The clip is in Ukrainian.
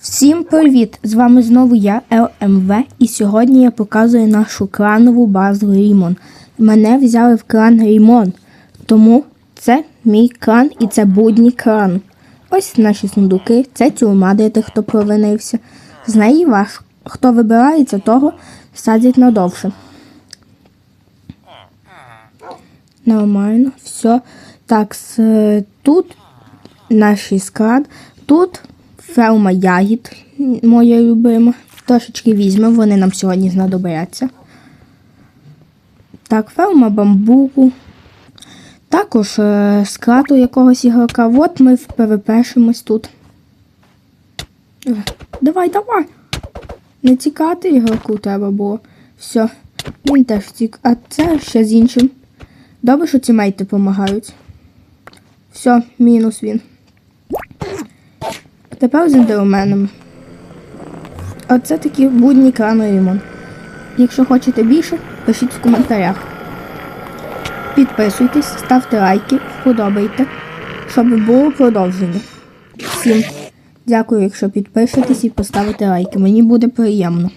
Всім привіт! З вами знову я, ЛМВ, і сьогодні я показую нашу кланову базу Рімон. Мене взяли в клан Рімон, тому це мій клан і це будній клан. Ось наші сундуки, це тюрма, де тих, хто провинився. З неї ваш, хто вибирається, того садять надовше. Нормально, все. Так, тут наш склад. Тут ферма ягід, моя любима. Трошечки візьмемо, вони нам сьогодні знадобляться. Так, ферма бамбуку. Також е, склад у якогось ігрока. От ми перепишемось тут. Давай, давай. Не тікати ігроку треба було. Все. Він теж тік. А це ще з іншим. Добре, що тімейти допомагають. Все, мінус він. Тепер з ендерменом. Оце такі будні крани Рімон. Якщо хочете більше, пишіть в коментарях. Підписуйтесь, ставте лайки, вподобайте, щоб було продовження. Всім дякую, якщо підпишетесь і поставите лайки. Мені буде приємно.